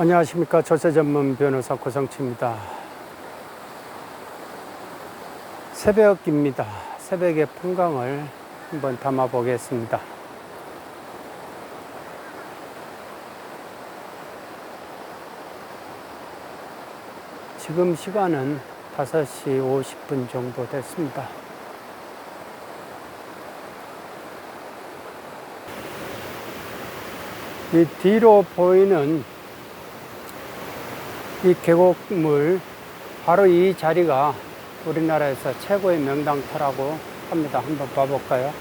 안녕하십니까 조세 전문 변호사 고성치입니다. 새벽입니다. 새벽의 풍광을 한번 담아 보겠습니다. 지금 시간은 5시 50분 정도 됐습니다. 이 뒤로 보이는 이 계곡물 바로 이 자리가 우리나라에서 최고의 명당터라고 합니다. 한번 봐볼까요?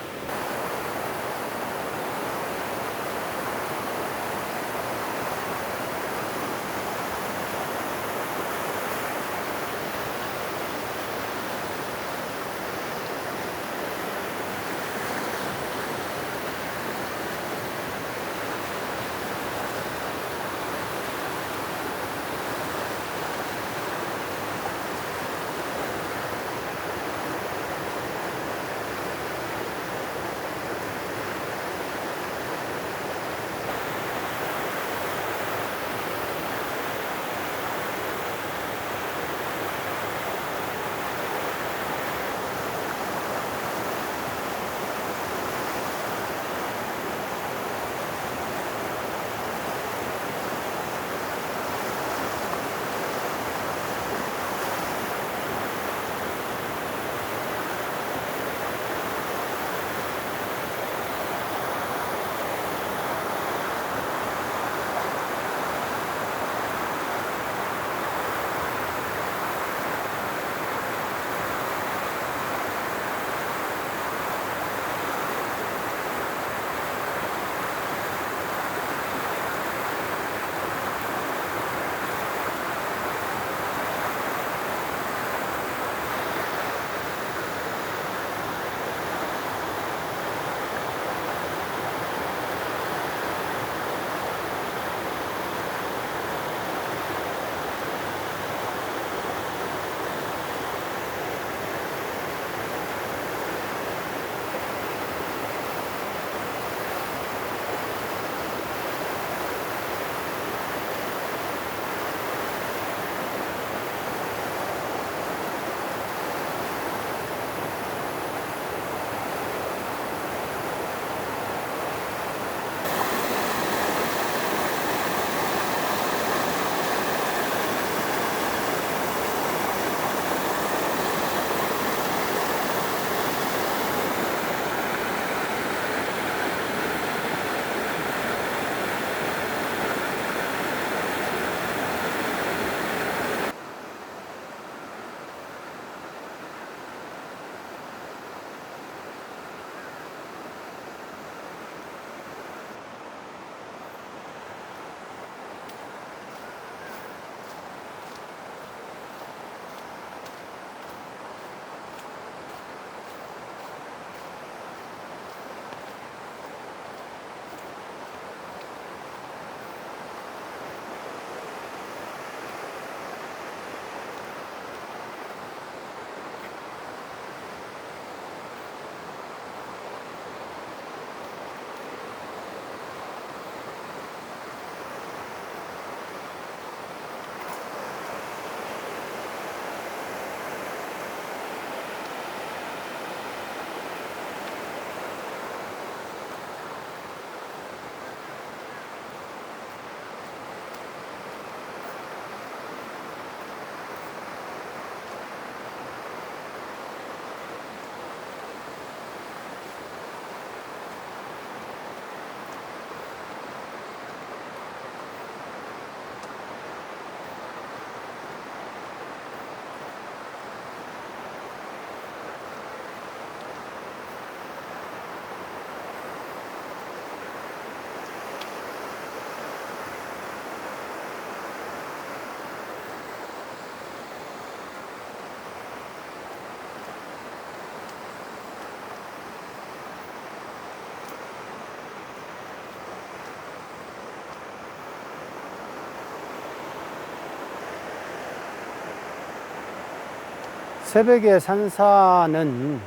새벽에 산사는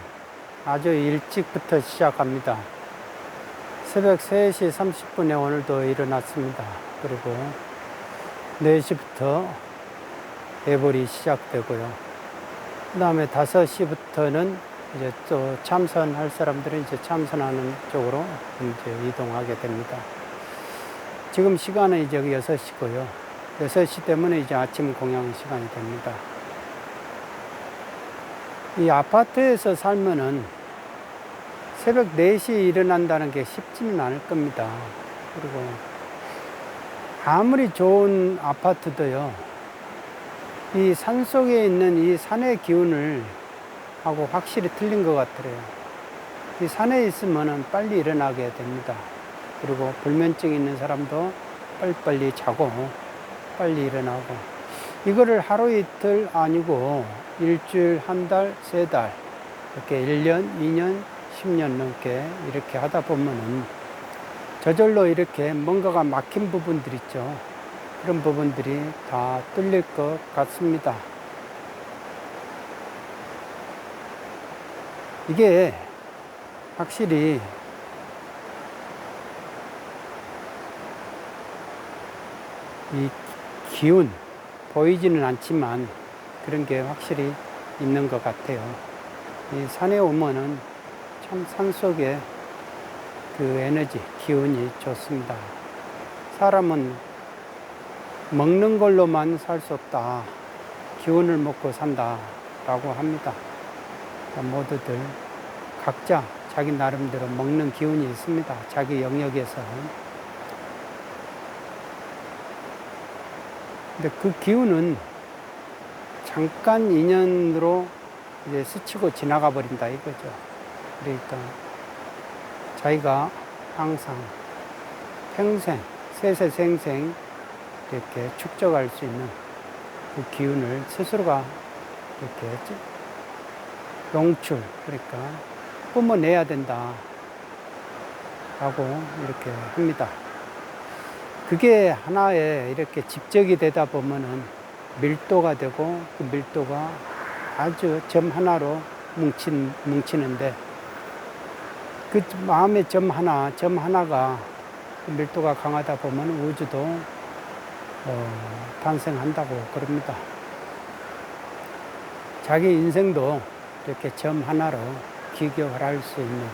아주 일찍부터 시작합니다. 새벽 3시 30분에 오늘도 일어났습니다. 그리고 4시부터 예불이 시작되고요. 그 다음에 5시부터는 이제 또 참선할 사람들은 이제 참선하는 쪽으로 이제 이동하게 됩니다. 지금 시간은 이제 6시고요. 6시 때문에 이제 아침 공양 시간이 됩니다. 이 아파트에서 살면은 새벽 4시에 일어난다는 게 쉽지는 않을 겁니다. 그리고 아무리 좋은 아파트도요, 이 산 속에 있는 이 산의 기운을 하고 확실히 틀린 것 같더래요. 이 산에 있으면은 빨리 일어나게 됩니다. 그리고 불면증 있는 사람도 빨리빨리 자고 빨리 일어나고 이거를 하루 이틀 아니고 일주일, 한 달, 세 달 이렇게 1년, 2년, 10년 넘게 이렇게 하다 보면은 저절로 이렇게 뭔가가 막힌 부분들 있죠. 그런 부분들이 다 뚫릴 것 같습니다. 이게 확실히 이 기운 보이지는 않지만 그런 게 확실히 있는 것 같아요. 이 산에 오면은 참 산 속에 그 에너지, 기운이 좋습니다. 사람은 먹는 걸로만 살 수 없다. 기운을 먹고 산다. 라고 합니다. 모두들 각자 자기 나름대로 먹는 기운이 있습니다. 자기 영역에서. 근데 그 기운은 잠깐 인연으로 이제 스치고 지나가 버린다 이거죠. 그러니까 자기가 항상 평생, 세세생생 이렇게 축적할 수 있는 그 기운을 스스로가 이렇게 용출, 그러니까 뿜어내야 된다. 라고 이렇게 합니다. 그게 하나에 이렇게 집적이 되다 보면은 밀도가 되고 그 밀도가 아주 점 하나로 뭉친, 뭉치는데 그 마음의 점 하나, 점 하나가 그 밀도가 강하다 보면 우주도 어, 탄생한다고 그럽니다. 자기 인생도 이렇게 점 하나로 기교할 수 있는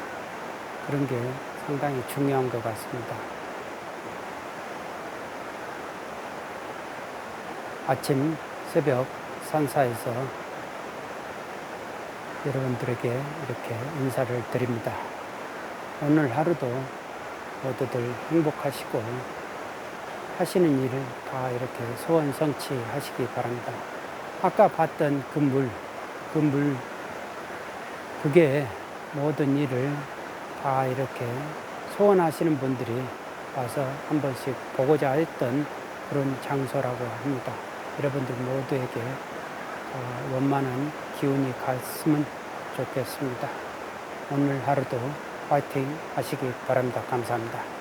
그런 게 상당히 중요한 것 같습니다. 아침, 새벽 산사에서 여러분들에게 이렇게 인사를 드립니다. 오늘 하루도 모두들 행복하시고 하시는 일을 다 이렇게 소원 성취하시기 바랍니다. 아까 봤던 그 물, 그 물, 그게 모든 일을 다 이렇게 소원하시는 분들이 와서 한 번씩 보고자 했던 그런 장소라고 합니다. 여러분들 모두에게 어, 원만한 기운이 갔으면 좋겠습니다. 오늘 하루도 파이팅 하시기 바랍니다. 감사합니다.